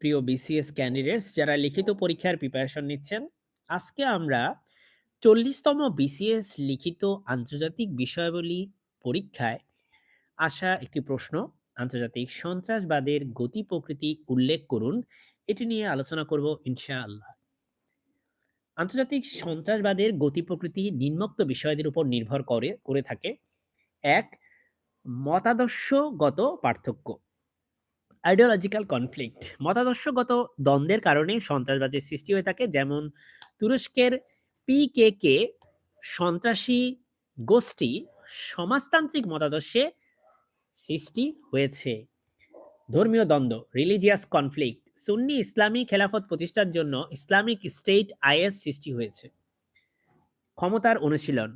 প্রিয় BCS candidates যারা লিখিত পরীক্ষার প্রিপারেশন নিচ্ছেন, আজকে আমরা ৪০ তম বিসিএস লিখিত আন্তর্জাতিক বিষয়াবলী পরীক্ষায় আসা একটি প্রশ্ন, আন্তর্জাতিক সন্ত্রাসবাদের গতি প্রকৃতি উল্লেখ করুন। এটি নিয়ে আলোচনা করব ইনশাআল্লাহ। আন্তর্জাতিক সন্ত্রাসবাদের গতি প্রকৃতি নিম্নোক্ত বিষয়দের উপর নির্ভর করে করে থাকে। এক মতাদর্শগত পার্থক্য। আইডিওলজিক্যাল কনফ্লিক্ট মতাদর্শগত দ্বন্দ্বের কারণে সন্ত্রাসবাদের সৃষ্টি হয়ে থাকে, যেমন তুরস্কের পিকেকে সন্ত্রাসী গোষ্ঠী সমাজতান্ত্রিক মতাদর্শে সৃষ্টি হয়েছে। ধর্মীয় দ্বন্দ্ব রিলিজিয়াস কনফ্লিক্ট সুন্নি ইসলামী খেলাফত প্রতিষ্ঠার জন্য ইসলামিক স্টেট আইএস সৃষ্টি হয়েছে। ক্ষমতার অনুশীলন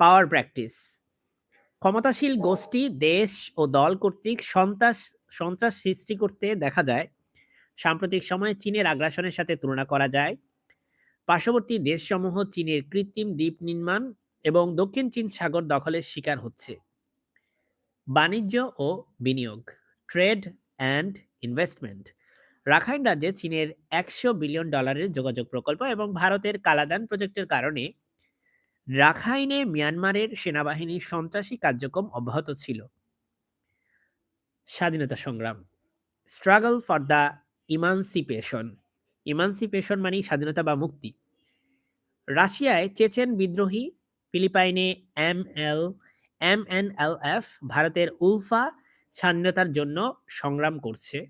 পাওয়ার প্র্যাকটিস ক্ষমতাশীল গোষ্ঠী দেশ ও দল কর্তৃক সন্ত্রাস সন্ত্রাস সৃষ্টি করতে দেখা যায়। সাম্প্রতিক সময়ে চীনের আগ্রাসনের সাথে তুলনা করা যায়। পার্শ্ববর্তী দেশসমূহ চীনের কৃত্রিম দ্বীপ নির্মাণ এবং দক্ষিণ চীন সাগর দখলের শিকার হচ্ছে। বাণিজ্য ও বিনিয়োগ ট্রেড অ্যান্ড ইনভেস্টমেন্ট। রাখাইন রাজ্যে চীনের একশো বিলিয়ন ডলারের যোগাযোগ প্রকল্প এবং ভারতের কালাদান প্রজেক্টের কারণে রাখাইনে মিয়ানমারের সেনাবাহিনী সন্ত্রাসী কার্যক্রম অব্যাহত ছিল। স্বাধীনতা সংগ্রাম। Struggle for the emancipation. Emancipation মানেই স্বাধীনতা বা মুক্তি। রাশিয়ায় চেচেন বিদ্রোহী ফিলিপাইনে M L, M N L F ভারতের উলফা স্বাধীনতার জন্য সংগ্রাম করছে।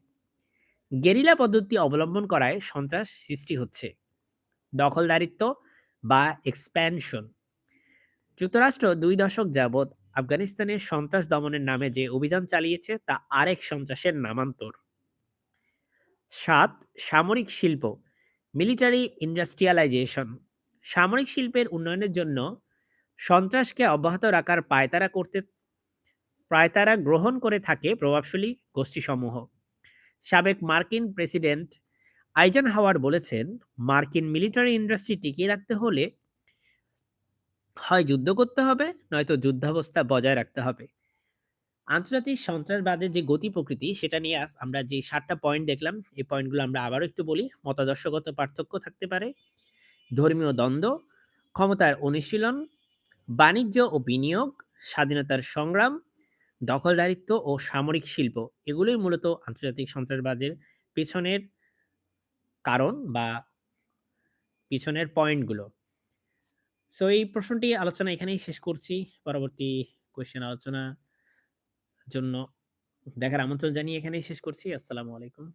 গেরিলা পদ্ধতি অবলম্বন করায় সন্ত্রাস সৃষ্টি হচ্ছে। দখলদারিত্ব বা এক্সপ্যানশন যুক্তরাষ্ট্র দুই দশক যাবৎ আফগানিস্তানের সন্ত্রাস দমনের নামে যে অভিযান চালিয়েছে, তা আরেক সন্ত্রাসের নামান্তর। সাত, সামরিক শিল্প মিলিটারি ইন্ডাস্ট্রিয়ালাইজেশন সামরিক শিল্পের উন্নয়নের জন্য সন্ত্রাসকে অব্যাহত রাখার পায়তারা করতে, পায়তারা গ্রহণ করে থাকে প্রভাবশালী গোষ্ঠীসমূহ। সাবেক মার্কিন প্রেসিডেন্ট আইজান হাওয়ার বলেছেন, মার্কিন মিলিটারি ইন্ডাস্ট্রি টিকিয়ে রাখতে হলে হয় যুদ্ধ করতে হবে, নয়তো যুদ্ধাবস্থা বজায় রাখতে হবে। আন্তর্জাতিক সন্ত্রাসবাদের যে গতি প্রকৃতি, সেটা নিয়ে আমরা যে সাতটা পয়েন্ট দেখলাম, এই পয়েন্টগুলো আমরা আবারও একটু বলি। মতাদর্শগত পার্থক্য থাকতে পারে, ধর্মীয় দ্বন্দ্ব, ক্ষমতার অনুশীলন, বাণিজ্য ও বিনিয়োগ, স্বাধীনতার সংগ্রাম, দখলদারিত্ব ও সামরিক শিল্প। এগুলোই মূলত আন্তর্জাতিক সন্ত্রাসবাদের পেছনের কারণ বা পিছনের পয়েন্টগুলো সো এই প্রশ্নটি আলোচনা এখানেই শেষ করছি। পরবর্তী কোয়েশ্চেন আলোচনা জন্য দেখার আমন্ত্রণ জানিয়ে এখানেই শেষ করছি। আসসালামু আলাইকুম।